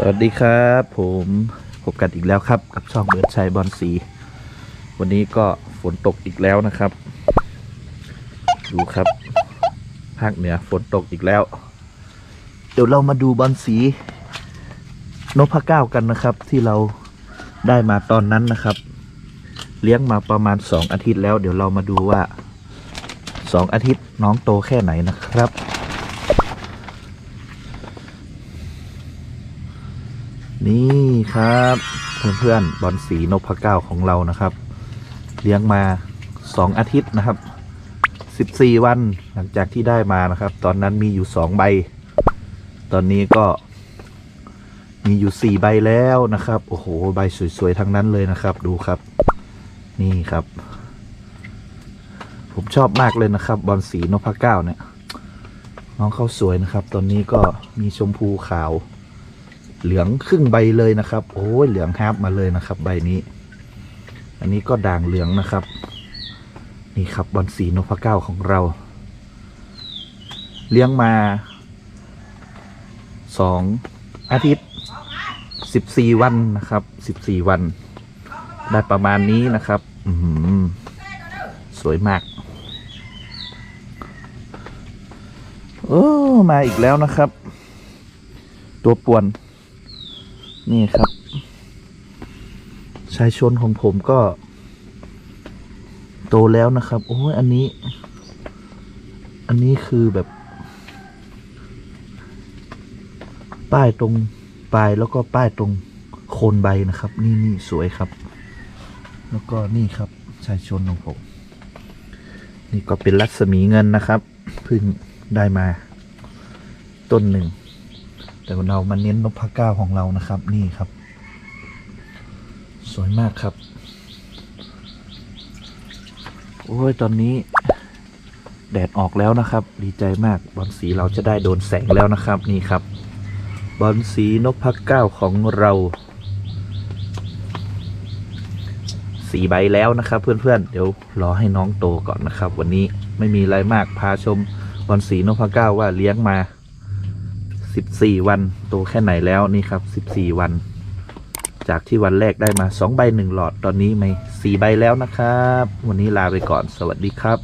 สวัสดีครับผมพบกันอีกแล้วครับ กับช่องเบิร์ดชัยบอลสี วันนี้ก็ฝนตกอีกแล้วนะครับ ดูครับ ภาคเหนือฝนตกอีกแล้ว เดี๋ยวเรามาดูบอลสีนพเก้ากันนะครับ ที่เราได้มาตอนนั้นนะครับ เลี้ยงมาประมาณสองอาทิตย์แล้ว เดี๋ยวเรามาดูว่าสองอาทิตย์น้องโตแค่ไหนนะครับ นี่ครับเพื่อนๆบอลสีนพเก้าของเรานะครับ เลี้ยงมาสองอาทิตย์นะครับสิบสี่วันหลังจากที่ได้มานะครับ ตอนนั้นมีอยู่สองใบ ตอนนี้ก็มีอยู่สี่ใบแล้วนะครับ โอ้โห ใบสวยๆ ทั้งนั้นเลยนะครับ ดูครับ นี่ครับ ผมชอบมากเลยนะครับ บอลสีนพเก้าเนี่ย น้องเขาสวยนะครับ ตอนนี้ก็มีชมพูขาว เหลืองครึ่งใบเลยนะครับ โอ้ยเหลืองฮาร์ปมาเลยนะครับ ใบนี้ อันนี้ก็ด่างเหลืองนะครับ นี่ครับบอลสีนพเก้าของเรา เลี้ยงมาสองอาทิตย์สิบสี่วันนะครับสิบสี่วัน ได้ประมาณนี้นะครับอือหือสวยมาก โอ้ มาอีกแล้วนะครับ ตัวป่วน นี่ครับ ชายชนของผมก็ โตแล้วนะครับ โอ้ยอันนี้ อันนี้คือแบบ ป้ายตรงปลายแล้วก็ป้ายตรงโคนใบนะครับ นี่นี่สวยครับ แล้วก็นี่ครับชายชนของผม นี่ก็เป็นรัศมีเงินนะครับเพิ่งได้มาต้นหนึ่ง แต่เรามาเน้นนพเก้าของเรานะครับนี่ครับ สวยมากครับ โอ้ยตอนนี้ แดดออกแล้วนะครับ ดีใจมากบอลสีเราจะได้โดนแสงแล้วนะครับ นี่ครับ บอลสีนพเก้าของเราสีใบแล้วนะครับเพื่อนๆ เดี๋ยวรอให้น้องโตก่อนนะครับ วันนี้ไม่มีอะไรมากพาชมบอลสีนพเก้าว่าเลี้ยงมา สิบสี่วันโตแค่ไหนแล้วนี่ครับสิบสี่วัน จากที่วันแรกได้มาสองใบหนึ่งหลอดตอนนี้ไม่สี่ใบแล้วนะครับ วันนี้ลาไปก่อนสวัสดีครับ